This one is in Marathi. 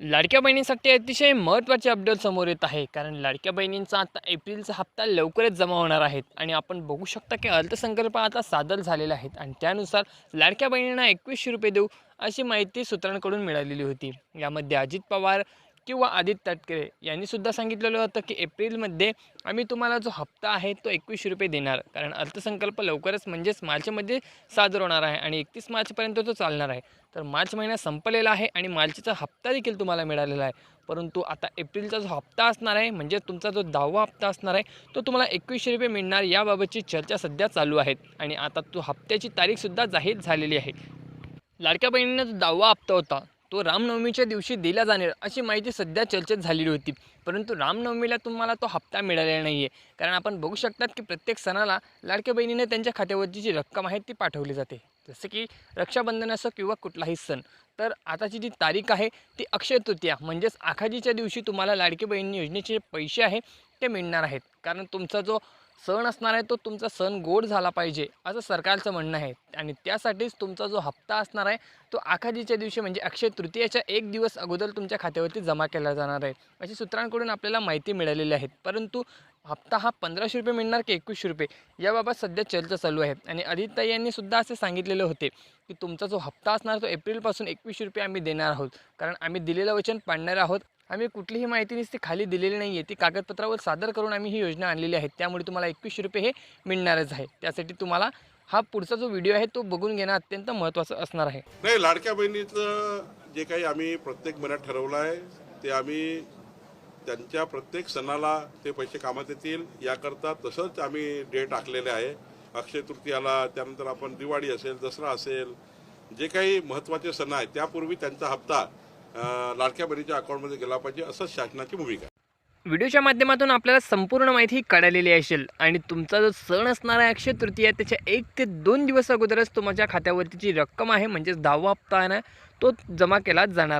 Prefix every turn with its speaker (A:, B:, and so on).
A: लाडक्या बहिणींसाठी अतिशय महत्त्वाचे अपडेट समोर येत आहे. कारण लाडक्या बहिणींचा आता एप्रिलचा हप्ता लवकरच जमा होणार आहेत. आणि आपण बघू शकता की अर्थसंकल्प आता सादर झालेला आहेत. आणि त्यानुसार लाडक्या बहिणींना एकवीसशे रुपये देऊ अशी माहिती सूत्रांकडून मिळालेली होती. यामध्ये अजित पवार किंवा आदित्य तटकरे यांनी सुद्धा सांगितलेलं होतं की एप्रिलमध्ये आम्ही तुम्हाला जो हप्ता आहे तो एकवीसशे रुपये देणार. कारण अर्थसंकल्प लवकरच म्हणजेच मार्चमध्ये सादर होणार आहे आणि एकतीस मार्चपर्यंत तो चालणार आहे. तर मार्च महिना संपलेला आहे आणि मार्चचा हप्ता देखील तुम्हाला मिळालेला आहे. परंतु आता एप्रिलचा जो हप्ता असणार आहे म्हणजे तुमचा जो दहावा हप्ता असणार आहे तो तुम्हाला एकवीसशे रुपये मिळणार याबाबतची चर्चा सध्या चालू आहेत. आणि आता तो हप्त्याची तारीखसुद्धा जाहीर झालेली आहे. लाडक्या बहिणींना जो दहावा हप्ता होता तो रामनवमीच्या दिवशी दिला जाणार अशी माहिती सध्या चर्चेत झालेली होती. परंतु रामनवमीला तुम्हाला तो हप्ता मिळालेला नाही आहे कारण आपण बघू शकतात की प्रत्येक सणाला लाडक्या बहिणीने त्यांच्या खात्यावरची जी रक्कम आहे ती पाठवली जाते. जसं की रक्षाबंधन असो किंवा कुठलाही सण. तर आताची जी तारीख आहे ती अक्षय तृतीया म्हणजेच आखाजीच्या दिवशी तुम्हाला लाडकी बहिणी योजनेचे पैसे आहे ते मिळणार आहेत. कारण तुमचा जो सण असणार आहे तो तुमचा सण गोड झाला पाहिजे असं सरकारचं म्हणणं आहे. आणि त्यासाठीच तुमचा जो हप्ता असणार आहे तो आखाजीच्या दिवशी म्हणजे अक्षय तृतीयाच्या एक दिवस अगोदर तुमच्या खात्यावरती जमा केला जाणार आहे. अशी सूत्रांकडून आपल्याला माहिती मिळालेली आहे. परंतु हप्ता हा पंधराशे रुपये मिळणार की एकवीसशे रुपये? याबाबत सध्या चर्चा चालू आहे. आणि अदिताई यांनी सुद्धा असे सांगितलेले होते की तुमचा जो हप्ता असणार तो एप्रिलपासून एकवीसशे रुपये आम्ही देणार आहोत. कारण आम्ही दिलेलं वचन पाडणार आहोत. आम्ही कुठलीही माहिती नसती खाली दिलेली नाही आहे ती कागदपत्रावर सादर करून आम्ही ही योजना आणलेली आहे. त्यामुळे तुम्हाला एकवीसशे रुपये हे मिळणारच आहे. त्यासाठी तुम्हाला हा पुढचा जो व्हिडिओ आहे तो बघून घेणं अत्यंत महत्त्वाचं असणार आहे.
B: नाही लाडक्या बहिणीचं जे काही आम्ही प्रत्येक महिन्यात ठरवलं आहे ते आम्ही त्यांच्या प्रत्येक सणाला ते पैसे कामात येतील. याकरता तसंच आम्ही डेट आखलेले आहे. अक्षय तृतीयाला त्यानंतर आपण दिवाळी असेल दसरा असेल जे काही महत्त्वाचे सण आहेत त्यापूर्वी त्यांचा हप्ता लाडक्या बहिणीच्या अकाउंटमध्ये गेला पाहिजे असं शासनाची भूमिका आहे.
A: व्हिडिओच्या माध्यमातून आपल्याला संपूर्ण माहिती कळालेली असेल आणि तुमचा जो सण असणारा अक्षय तृतीया त्याच्या एक ते दोन दिवस अगोदरच तुमच्या खात्यावरती जी रक्कम आहे म्हणजेच दहावा हप्ता आहे ना तो जमा केला जाणार आहे.